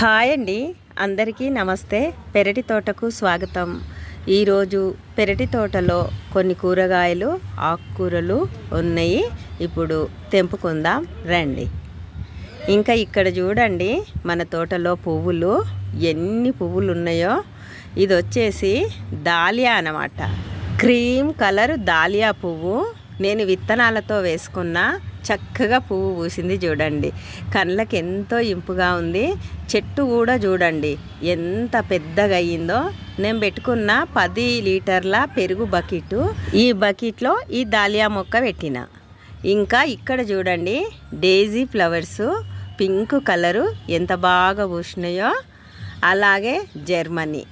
Hi అండి. అందరికీ నమస్తే. పెరటి తోటకు స్వాగతం. ఈరోజు పెరటి తోటలో కొన్ని కూరగాయలు ఆకుకూరలు ఉన్నాయి. ఇప్పుడు తెంపుకుందాం. రండి. ఇంకా ఇక్కడ చూడండి మన తోటలో పువ్వులు. ఎన్ని పువ్వులు ఉన్నాయో ఇది వచ్చేసి దాలియా అన్నమాట. క్రీమ్ కలర్ దాలియా పువ్వు. నేను విత్తనాలతో వేసుకున్న చక్కగా పువ్వు పూసింది చూడండి. కళ్ళకి ఎంతో ఇంపుగా ఉంది. చెట్టు కూడా చూడండి. ఎంత పెద్దగా అయ్యిందో. నేను పెట్టుకున్న పది లీటర్ల పెరుగు బకెట్. ఈ బకెట్లో ఈ దాలియా మొక్క పెట్టిన. ఇంకా ఇక్కడ చూడండి. డేజీ ఫ్లవర్స్ పింక్ కలరు ఎంత బాగా పూసినాయో. అలాగే జర్మనీ.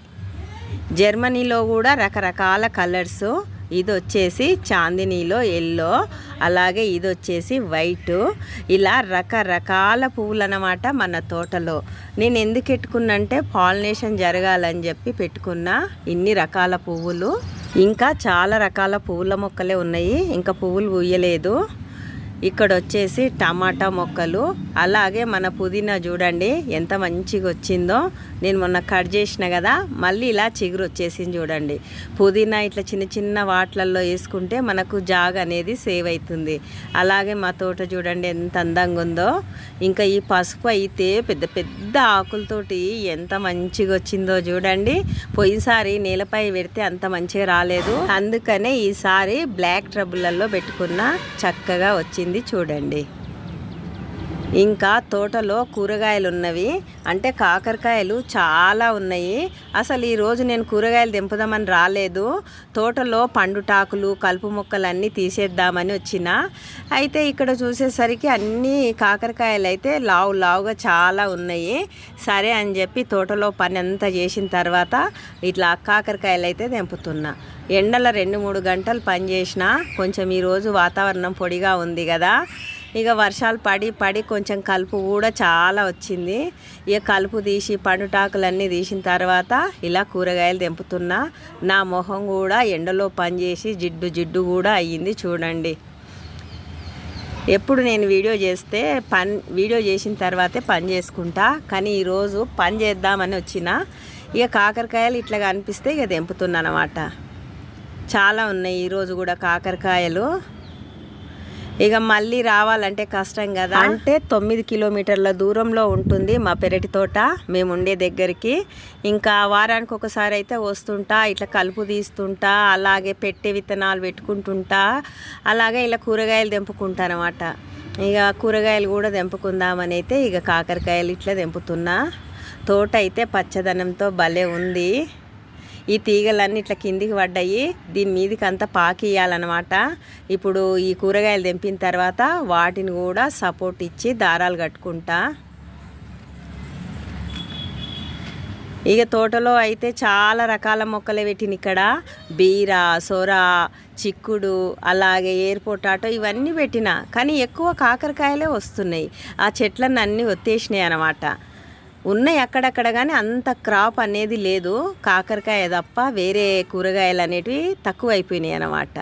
జర్మనీలో కూడా రకరకాల కలర్స్ ఇది వచ్చేసి చాందినీలో ఎల్లో అలాగే ఇది వచ్చేసి వైట్. ఇలా రకరకాల పువ్వులు అన్నమాట మన తోటలో. నేను ఎందుకు పెట్టుకున్నంటే పాలినేషన్ జరగాలని చెప్పి పెట్టుకున్న ఇన్ని రకాల పువ్వులు. ఇంకా చాలా రకాల పువ్వుల మొక్కలే ఉన్నాయి. ఇంకా పువ్వులు పూయలేదు. ఇక్కడ వచ్చేసి టమాటా మొక్కలు. అలాగే మన పుదీనా చూడండి ఎంత మంచిగా వచ్చిందో నేను మొన్న కట్ చేసిన కదా మళ్ళీ ఇలా చిగురు వచ్చేసింది చూడండి. పుదీనా ఇట్లా చిన్న చిన్న వాట్లల్లో వేసుకుంటే మనకు జాగ అనేది సేవ్ అవుతుంది అలాగే మా తోట చూడండి ఎంత అందంగా ఉందో ఇంకా ఈ పసుపు అయితే పెద్ద పెద్ద ఆకులతోటి ఎంత మంచిగా వచ్చిందో చూడండి. పోయినసారి నేలపై పెడితే అంత మంచిగా రాలేదు. అందుకనే ఈసారి బ్లాక్ ట్రబుల్లలో పెట్టుకున్న చక్కగా వచ్చింది. చూడండి. ఇంకా తోటలో కూరగాయలు ఉన్నవి అంటే కాకరకాయలు చాలా ఉన్నాయి. అసలు ఈరోజు నేను కూరగాయలు దింపుదామని రాలేదు. తోటలో పండుటాకులు కలుపు మొక్కలు అన్నీ తీసేద్దామని వచ్చిన. అయితే ఇక్కడ చూసేసరికి అన్నీ కాకరకాయలు అయితే లావు లావుగా చాలా ఉన్నాయి. సరే అని చెప్పి తోటలో పని అంతా చేసిన తర్వాత ఇట్లా కాకరకాయలు అయితే దింపుతున్నా ఎండల రెండు మూడు గంటలు పనిచేసిన కొంచెం ఈరోజు వాతావరణం పొడిగా ఉంది కదా. ఇక వర్షాలు పడి పడి కొంచెం కలుపు కూడా చాలా వచ్చింది. ఇక కలుపు తీసి పండుటాకులన్నీ తీసిన తర్వాత ఇలా కూరగాయలు తెంపుతున్నా. నా మొహం కూడా ఎండలో పనిచేసి జిడ్డు జిడ్డు కూడా అయ్యింది చూడండి. ఎప్పుడు నేను వీడియో చేస్తే పని వీడియో చేసిన తర్వాతే పని చేసుకుంటా. కానీ ఈరోజు పని చేద్దామని వచ్చిన ఇక కాకరకాయలు ఇట్లా కనిపిస్తే ఇక తెంపుతున్నా అనమాట చాలా ఉన్నాయి ఈరోజు కూడా కాకరకాయలు. ఇక మళ్ళీ రావాలంటే కష్టం కదా. అంటే తొమ్మిది కిలోమీటర్ల దూరంలో ఉంటుంది మా పెరటి తోట. మేము ఉండే దగ్గరికి. ఇంకా వారానికి ఒకసారి అయితే వస్తుంటా ఇట్లా కలుపు తీస్తుంటా అలాగే పెట్టే విత్తనాలు పెట్టుకుంటుంటా అలాగే ఇలా కూరగాయలు తెంపుకుంటా అనమాట ఇక కూరగాయలు కూడా తెంపుకుందామని అయితే ఇక కాకరకాయలు ఇట్లా తెంపుతున్నా. తోట అయితే పచ్చదనంతో భలే ఉంది. ఈ తీగలన్నీ ఇట్లా కిందికి పడ్డాయి. దీని మీదకి అంతా పాకియాలన్నమాట ఇప్పుడు ఈ కూరగాయలు తెంపిన తర్వాత వాటిని కూడా సపోర్ట్ ఇచ్చి దారాలు కట్టుకుంటా. ఇక తోటలో అయితే చాలా రకాల మొక్కలే పెట్టిన ఇక్కడ. బీర సొర చిక్కుడు అలాగే ఎయిర్ పొటాటో ఇవన్నీ పెట్టిన. కానీ ఎక్కువ కాకరకాయలే వస్తున్నాయి. ఆ చెట్లన్నీ అన్నీ ఒత్తేసినాయి అన్నమాట. ఉన్నాయి అక్కడక్కడ కానీ అంత క్రాప్ అనేది లేదు. కాకరకాయ తప్ప వేరే కూరగాయలు అనేటివి తక్కువ అయిపోయినాయి అన్నమాట.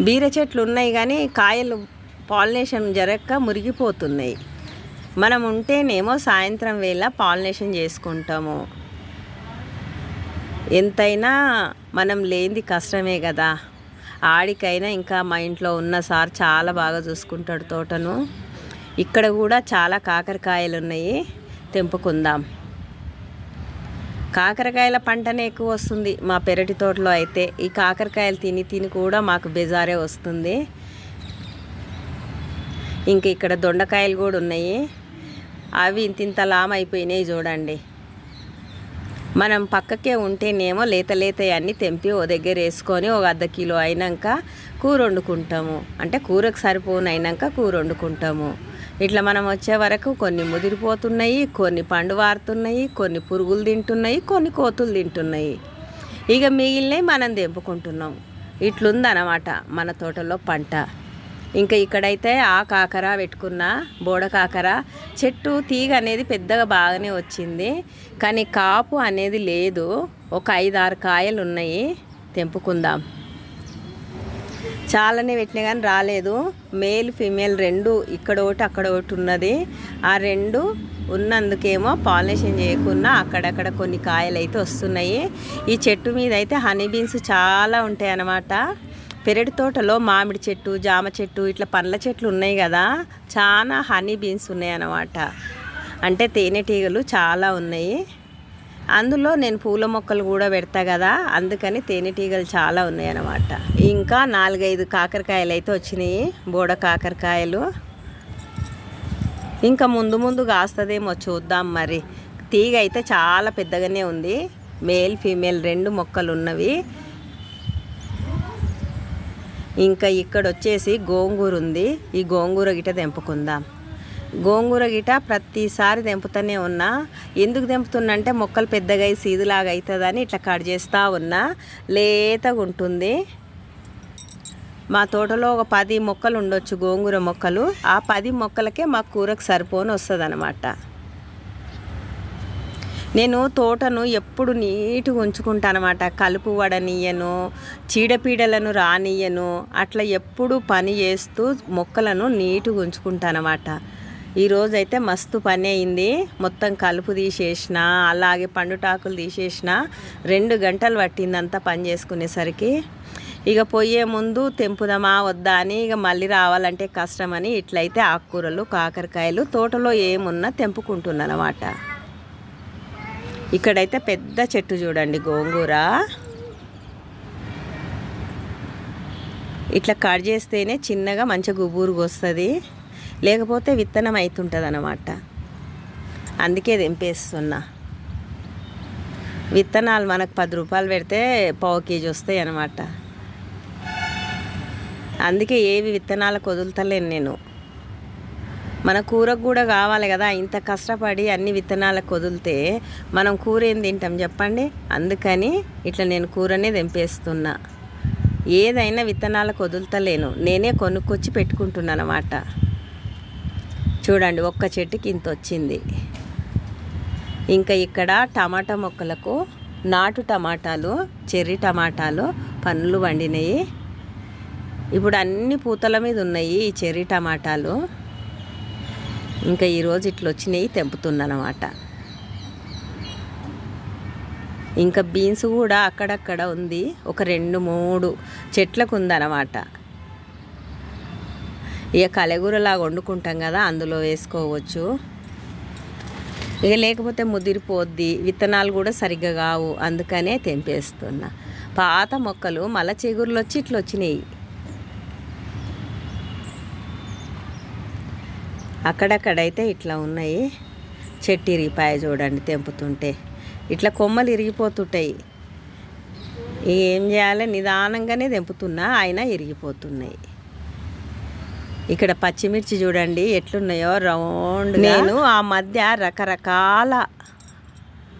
బీర చెట్లు ఉన్నాయి కానీ కాయలు పాలినేషన్ జరగక మురిగిపోతున్నాయి. మనం ఉంటేనేమో సాయంత్రం వేళ పాలినేషన్ చేసుకుంటాము. ఎంతైనా మనం లేనిది కష్టమే కదా ఆడికైనా ఇంకా మా ఇంట్లో ఉన్న సార్ చాలా బాగా చూసుకుంటాడు తోటను. ఇక్కడ కూడా చాలా కాకరకాయలు ఉన్నాయి తెంపుకుందాం. కాకరకాయల పంటనే ఎక్కువ వస్తుంది మా పెరటి తోటలో అయితే. ఈ కాకరకాయలు తిని తిని కూడా మాకు బెజారే వస్తుంది. ఇంక ఇక్కడ దొండకాయలు కూడా ఉన్నాయి. అవి ఇంత ఇంత లామ్ అయిపోయినాయి చూడండి. మనం పక్కకే ఉంటేనేమో లేత లేతయన్నీ తెంపి ఓ దగ్గర వేసుకొని ఒక అర్ధ కిలో అయినాక కూర వండుకుంటాము. అంటే కూరకు సరిపోను అయినాక కూర వండుకుంటాము. ఇట్లా మనం వచ్చే వరకు కొన్ని ముదిరిపోతున్నాయి కొన్ని పండు వారుతున్నాయి కొన్ని పురుగులు తింటున్నాయి కొన్ని కోతులు తింటున్నాయి. ఇక మిగిలినవి మనం తెంపుకుంటున్నాం. ఇట్లుందనమాట మన తోటలో పంట. ఇంకా ఇక్కడైతే ఆ కాకర పెట్టుకున్న బోడ కాకర చెట్టు తీగ అనేది పెద్దగా బాగానే వచ్చింది. కానీ కాపు అనేది లేదు. ఒక ఐదు ఆరు కాయలు ఉన్నాయి తెంపుకుందాం. చాలానే పెట్టినా కానీ రాలేదు. మేల్ ఫీమేల్ రెండు ఇక్కడ ఒకటి అక్కడ ఒకటి ఉన్నది. ఆ రెండు ఉన్నందుకేమో పాలినేషన్ చేయకుండా అక్కడక్కడ కొన్ని కాయలు అయితే వస్తున్నాయి. ఈ చెట్టు మీద అయితే హనీ బీన్స్ చాలా ఉంటాయి అన్నమాట పెరటి తోటలో మామిడి చెట్టు జామ చెట్టు ఇట్లా పండ్ల చెట్లు ఉన్నాయి కదా చాలా హనీ బీన్స్ ఉన్నాయి అన్నమాట అంటే తేనెటీగలు చాలా ఉన్నాయి. అందులో నేను పూల మొక్కలు కూడా పెడతా కదా అందుకని తేనెటీగలు చాలా ఉన్నాయి అన్నమాట ఇంకా నాలుగైదు కాకరకాయలు అయితే వచ్చినాయి బోడ కాకరకాయలు. ఇంకా ముందు ముందు కాస్తుందేమో చూద్దాం మరి. తీగ అయితే చాలా పెద్దగానే ఉంది మేల్ ఫీమేల్ రెండు మొక్కలు ఉన్నవి. ఇంకా ఇక్కడ వచ్చేసి గోంగూర ఉంది ఈ గోంగూర గిట తెంపుకుందాం. గోంగూర గిట ప్రతిసారి తెంపుతూనే ఉన్నా. ఎందుకు తెంపుతున్నా అంటే మొక్కలు పెద్దగా అయి సీదులాగా అవుతుందని ఇట్లా కట్ చేస్తూ ఉన్నా. లేతగా ఉంటుంది. మా తోటలో ఒక పది మొక్కలు ఉండొచ్చు గోంగూర మొక్కలు. ఆ పది మొక్కలకే మా కూరకు సరిపోని వస్తుంది అనమాట నేను తోటను ఎప్పుడు నీట్గా ఉంచుకుంటానమాట. కలుపు వడనీయను చీడపీడలను రానియను అట్లా ఎప్పుడు పని చేస్తూ మొక్కలను నీట్గా ఉంచుకుంటానమాట. ఈరోజు అయితే మస్తు పని అయింది. మొత్తం కలుపు తీసేసిన అలాగే పండుటాకులు తీసేసిన రెండు గంటలు పట్టింది అంతా పని చేసుకునేసరికి. ఇక పోయే ముందు తెంపుదామా వద్దా అని ఇక మళ్ళీ రావాలంటే కష్టమని ఇట్లయితే ఆకుకూరలు కాకరకాయలు తోటలో ఏమున్నా తెంపుకుంటున్నానమాట. ఇక్కడైతే పెద్ద చెట్టు చూడండి గోంగూర. ఇట్లా కట్ చేస్తేనే చిన్నగా మంచిగా గుబూరుగా వస్తుంది లేకపోతే విత్తనం అవుతుంటుంది అన్నమాట అందుకే దింపేస్తున్నా విత్తనాలు మనకు పది రూపాయలు పెడితే పావు కేజీ వస్తాయి అన్నమాట అందుకే ఏవి విత్తనాలకు వదులుతలేను నేను. మన కూరకు కూడా కావాలి కదా ఇంత కష్టపడి అన్ని విత్తనాలకు వదిలితే మనం కూర ఏం తింటాం చెప్పండి? అందుకని ఇట్లా నేను కూరనే తెంపేస్తున్నా. ఏదైనా విత్తనాలకు వదులుతలేను. నేనే కొనుక్కొచ్చి పెట్టుకుంటున్నాను అన్నమాట చూడండి ఒక్క చెట్టుకి ఇంత వచ్చింది. ఇంకా ఇక్కడ టమాటా మొక్కలకు నాటు టమాటాలు చెర్రీ టమాటాలు పండ్లు వండినాయి. ఇప్పుడు అన్ని పూతల మీద ఉన్నాయి ఈ చెర్రీ టమాటాలు. ఇంకా ఈరోజు ఇట్లా వచ్చినాయి తెంపుతుందన్నమాట ఇంకా బీన్స్ కూడా అక్కడక్కడ ఉంది. ఒక రెండు మూడు చెట్లకు ఉందన్నమాట ఇక కలగూరలాగా వండుకుంటాం కదా అందులో వేసుకోవచ్చు. ఇక లేకపోతే ముదిరిపోద్ది విత్తనాలు కూడా సరిగ్గా కావు అందుకనే తెంపేస్తున్నా. పాత మొక్కలు మళ్ళా చిగురులు వచ్చి ఇట్లా వచ్చినాయి. అక్కడక్కడైతే ఇట్లా ఉన్నాయి. చెట్టు ఇరిగిపాయ చూడండి తెంపుతుంటే. ఇట్లా కొమ్మలు ఇరిగిపోతుంటాయి. ఏం చేయాలి? నిదానంగానే తెంపుతున్నా అయినా ఇరిగిపోతున్నాయి. ఇక్కడ పచ్చిమిర్చి చూడండి ఎట్లున్నాయో రౌండ్ నేను ఆ మధ్య రకరకాల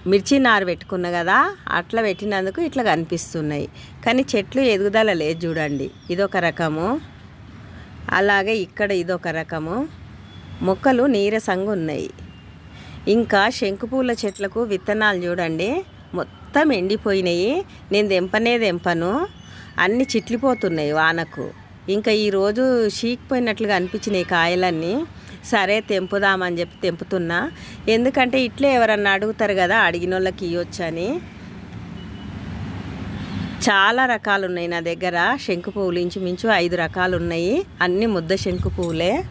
మిర్చి నారు పెట్టుకున్నా కదా అట్లా పెట్టినందుకు ఇట్లా కనిపిస్తున్నాయి. కానీ చెట్లు ఎదుగుదల లేదు చూడండి ఇదొక రకము. అలాగే ఇక్కడ ఇదొక రకము. మొక్కలు నీరసంగా ఉన్నాయి. ఇంకా శంకుపూల చెట్లకు విత్తనాలు చూడండి మొత్తం ఎండిపోయినాయి. నేను దెంపనే దెంపను అన్ని చిట్లిపోతున్నాయి వానకు. ఇంకా ఈరోజు చీకిపోయినట్లుగా అనిపించినాయి కాయలన్నీ. సరే తెంపుదామని చెప్పి తెంపుతున్నా. ఎందుకంటే ఇట్లే ఎవరన్నా అడుగుతారు కదా అడిగిన వాళ్ళకి ఇవ్వచ్చని చాలా రకాలు ఉన్నాయి నా దగ్గర. శంకు పువ్వులు ఇంచుమించు ఐదు రకాలు ఉన్నాయి అన్ని ముద్ద శంకు పువ్వులే.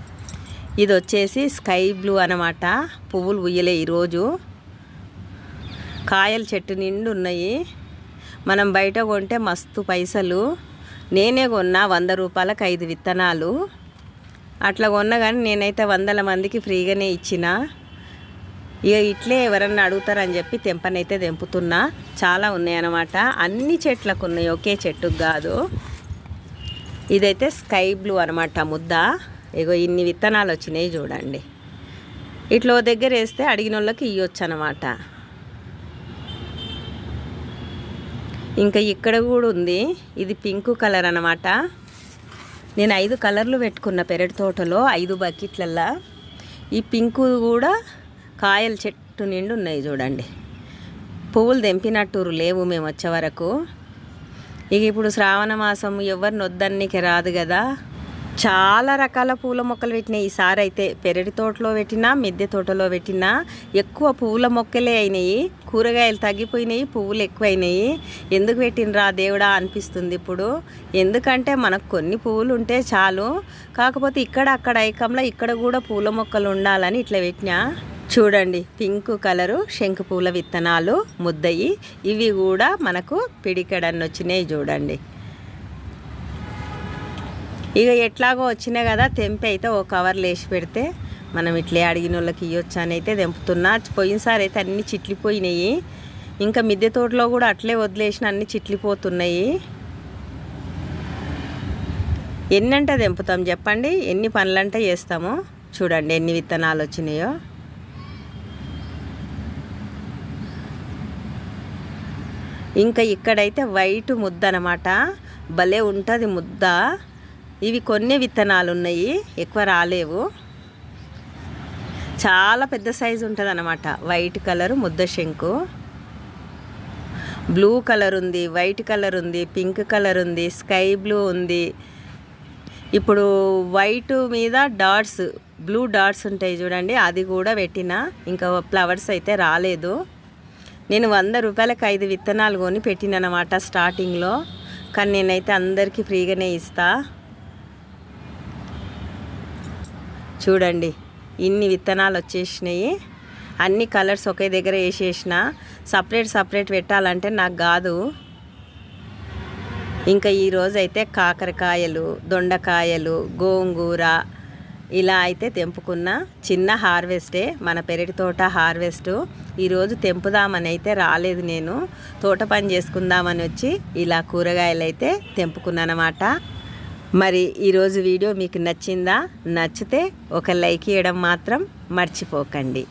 ఇది వచ్చేసి స్కై బ్లూ అనమాట. పువ్వులు ఉయ్యలే ఈరోజు కాయల చెట్టు నిండు ఉన్నాయి మనం బయట కొంటే మస్తు పైసలు. నేనే కొన్నా వంద రూపాయలకు ఐదు విత్తనాలు. అట్లా కొన్నా కానీ నేనైతే వందల మందికి ఫ్రీగానే ఇచ్చిన. ఇక ఇట్లే ఎవరన్నా అడుగుతారని చెప్పి తెంపనైతే తెంపుతున్నా. చాలా ఉన్నాయన్నమాట. అన్ని చెట్లకు ఉన్నాయి. ఒకే చెట్టుకు కాదు. ఇదైతే స్కై బ్లూ అనమాట ముద్ద. ఇగో ఇన్ని విత్తనాలు వచ్చినాయి చూడండి. ఇట్లా దగ్గర వేస్తే అడిగిన వాళ్ళకి ఇవ్వచ్చు అనమాట ఇంకా ఇక్కడ కూడా ఉంది. ఇది పింక్ కలర్ అనమాట నేను ఐదు కలర్లు పెట్టుకున్న పెరటి తోటలో ఐదు బకెట్లల్లా. ఈ పింకు కూడా కాయల చెట్టు నిండి ఉన్నాయి చూడండి. పువ్వులు తెంపినట్టు లేవు మేము వచ్చే వరకు. ఇక ఇప్పుడు శ్రావణ మాసం ఎవరిని వద్దన్నీకి రాదు కదా. చాలా రకాల పూల మొక్కలు పెట్టినాయి ఈసారి అయితే పెరటి తోటలో పెట్టినా మిద్దె తోటలో పెట్టినా ఎక్కువ పూల మొక్కలే అయినాయి. కూరగాయలు తగ్గిపోయినాయి పువ్వులు ఎక్కువైనాయి. ఎందుకు పెట్టినరా దేవుడా అనిపిస్తుంది ఇప్పుడు. ఎందుకంటే మనకు కొన్ని పువ్వులు ఉంటే చాలు. కాకపోతే ఇక్కడ అక్కడ ఐకంలో ఇక్కడ కూడా పూల మొక్కలు ఉండాలని ఇట్లా పెట్టినా. చూడండి పింక్ కలరు శంకు పూల విత్తనాలు ముద్దయి. ఇవి కూడా మనకు పిడికడన్నొచ్చినాయి చూడండి. ఇక ఎట్లాగో వచ్చినాయి కదా తెంపి అయితే ఓ కవర్లు వేసి పెడితే మనం ఇట్లే అడిగిన వాళ్ళకి ఇవ్వచ్చు అని అయితే తెంపుతున్నా. పోయినసారి అయితే అన్ని చిట్లిపోయినాయి. ఇంకా మిద్దె తోటలో కూడా అట్లే వదిలేసిన అన్ని చిట్లిపోతున్నాయి. ఎన్నంటే తెంపుతాం చెప్పండి? ఎన్ని పనులంటే చేస్తాము? చూడండి ఎన్ని విత్తనాలు వచ్చినాయో. ఇంకా ఇక్కడైతే వైట్ ముద్ద అనమాట భలే ఉంటుంది ముద్ద. ఇవి కొన్ని విత్తనాలు ఉన్నాయి ఎక్కువ రాలేవు. చాలా పెద్ద సైజు ఉంటుంది అనమాట వైట్ కలర్ ముద్ద శంకు. బ్లూ కలర్ ఉంది వైట్ కలర్ ఉంది పింక్ కలర్ ఉంది స్కై బ్లూ ఉంది. ఇప్పుడు వైట్ మీద డాట్స్ బ్లూ డాట్స్ ఉంటాయి చూడండి అది కూడా పెట్టిన ఇంకా ఫ్లవర్స్ అయితే రాలేదు. నేను వంద రూపాయలకు ఐదు విత్తనాలు కొని పెట్టిననమాట స్టార్టింగ్లో. కానీ నేనైతే అందరికీ ఫ్రీగానే ఇస్తాను చూడండి ఇన్ని విత్తనాలు వచ్చేసినాయి. అన్ని కలర్స్ ఒకే దగ్గర వేసేసిన. సపరేట్ సపరేట్ పెట్టాలంటే నాకు కాదు. ఇంకా ఈరోజు అయితే కాకరకాయలు దొండకాయలు గోంగూర ఇలా అయితే తెంపుకున్న. చిన్న హార్వెస్టే మన పెరటి తోట హార్వెస్ట్. ఈరోజు తెంపుదామని అయితే రాలేదు నేను. తోట పని చేసుకుందామని వచ్చి ఇలా కూరగాయలు అయితే తెంపుకున్నానమాట. మరి ఈరోజు వీడియో మీకు నచ్చిందా? నచ్చితే ఒక లైక్ ఇవ్వడం మాత్రం మర్చిపోకండి.